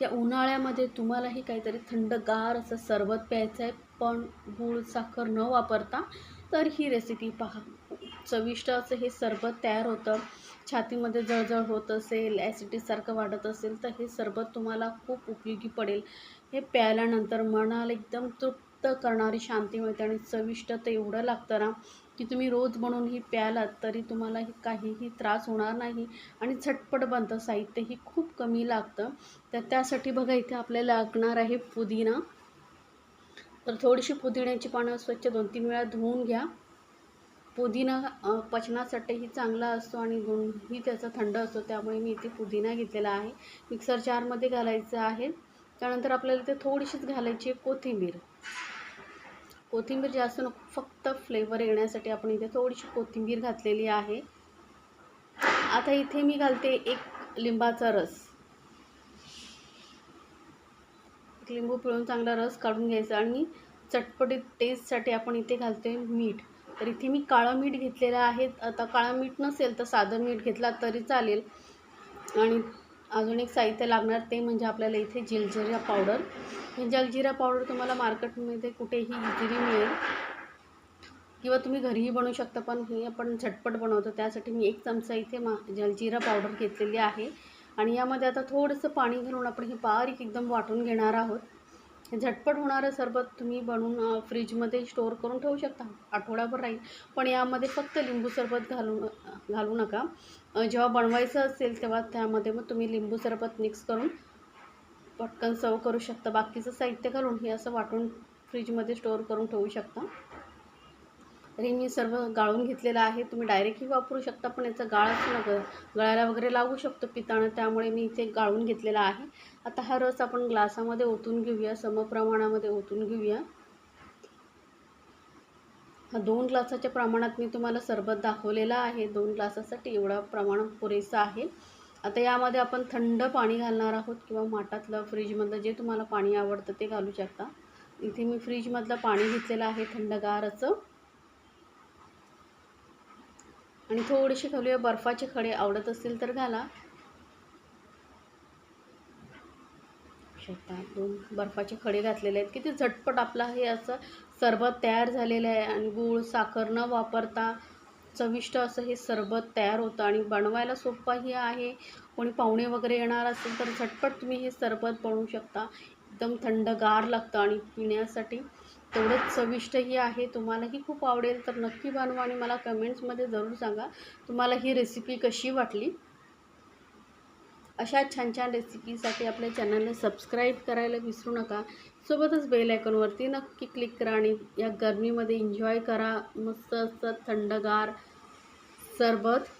या उन्हाळ्यामध्ये तुम्हालाही काहीतरी थंडगार असं सरबत प्यायचं आहे पण गूळ साखर न वापरता तर ही रेसिपी पहा. चविष्ट असं हे सरबत तयार होतं. छातीमध्ये जळजळ होत असेल ॲसिडीसारखं वाढत असेल तर हे सरबत तुम्हाला खूप उपयोगी पडेल. हे प्यायल्यानंतर मनाला एकदम तृप्त करणारी शांती मिळते आणि चविष्ट तर एवढं लागतं ना की तुम्ही रोज बनवून ही प्यालात तरी तुम्हाला काहीही त्रास होणार नाही आणि झटपट बनतं. साहित्यही खूप कमी लागतं. तर त्यासाठी बघा इथे आपल्याला लागणार आहे पुदिना. तर थोडीशी पुदिन्याची पानं स्वच्छ दोन तीन वेळा धुवून घ्या. पुदिना पचनासाठीही चांगला असतो आणि गुणही त्याचा थंड असतो. त्यामुळे मी इथे पुदिना घेतलेला आहे. मिक्सर जारमध्ये घालायचं आहे. त्यानंतर आपल्याला इथे थोडीशीच घालायची आहे कोथिंबीर. कोथिंबीर जास्त नको फक्त फ्लेवर येण्यासाठी आपण इथे थोडीशी कोथिंबीर घातलेली आहे. आता इथे मी घालते एक लिंबाचा रस. एक लिंबू पिळून चांगला रस काढून घ्यायचा आणि चटपटीत टेस्टसाठी आपण इथे घालते मीठ. तर इथे मी काळं मीठ घेतलेलं आहे. आता काळं मीठ नसेल तर साधं मीठ घेतला तरी चालेल. आणि अजून एक साहित्य लागणार ते म्हणजे आपल्याला इथे जलजिरा पावडर. हे जलजिरा पावडर तुम्हाला मार्केटमध्ये कुठेही इझिली मिळेल. किंवा तुम्ही घरीही बनवू शकता पण हे आपण झटपट बनवतो. त्यासाठी मी एक चमचा इथे मा जलजिरा पावडर घेतलेली आहे. आणि यामध्ये आता थोडंसं पाणी घालून आपण हे बारीक एकदम वाटून घेणार आहोत. झटपट होणारं सरबत तुम्ही बनवून फ्रीजमध्ये स्टोअर करून ठेवू शकता. आठवडाभर राहील. पण यामध्ये फक्त लिंबू सरबत घालू घालू नका. जेव्हा बनवायचं असेल तेव्हा त्यामध्ये मग तुम्ही लिंबू सरबत मिक्स करून पटकन सर्व करू शकता. बाकीचं साहित्य घालून हे असं वाटून फ्रीजमध्ये स्टोअर करून ठेवू शकता. तरी मी सर्व गाळून घेतलेलं आहे. तुम्ही डायरेक्टही वापरू शकता पण याचा गाळ न गळायला वगैरे लागू शकतो पितानं त्यामुळे मी इथे गाळून घेतलेला आहे. आता हा रस आपण ग्लासामध्ये ओतून घेऊया समप्रमाणामध्ये ओतून घेऊया. हा दोन ग्लासाच्या प्रमाणात मी तुम्हाला सरबत दाखवलेला आहे. दोन ग्लासासाठी एवढा प्रमाण पुरेसं आहे. आता यामध्ये आपण थंड पाणी घालणार आहोत किंवा माठातलं फ्रीजमधलं जे तुम्हाला पाणी आवडतं ते घालू शकता. इथे मी फ्रीजमधलं पाणी घेतलेलं आहे थंडगार असं. आणि थोडेसे खालूया बर्फाचे खडे आवडत असतील तर घाला. शकता दोन बर्फाचे खडे घातलेले आहेत. किती झटपट आपला हे असं सरबत तयार झालेलं आहे आणि गूळ साखर न वापरता चविष्ट असं हे सरबत तयार होतं आणि बनवायला सोपंही आहे. कोणी पाहुणे वगैरे येणार असेल तर झटपट तुम्ही हे सरबत बनवू शकता. एकदम थंडगार लागतं आणि पिण्यासाठी तेवढंच चविष्टही आहे. तुम्हालाही खूप आवडेल तर नक्की बनवा आणि मला कमेंट्समध्ये जरूर सांगा तुम्हाला ही रेसिपी कशी वाटली. अशा छान छान रेसिपीसाठी आपल्या चॅनलला सबस्क्राईब करायला विसरू नका. सोबतच बेल आयकॉनवरती नक्की क्लिक करा आणि या गरमीमध्ये एन्जॉय करा. मस्त असं थंडगार सरबत.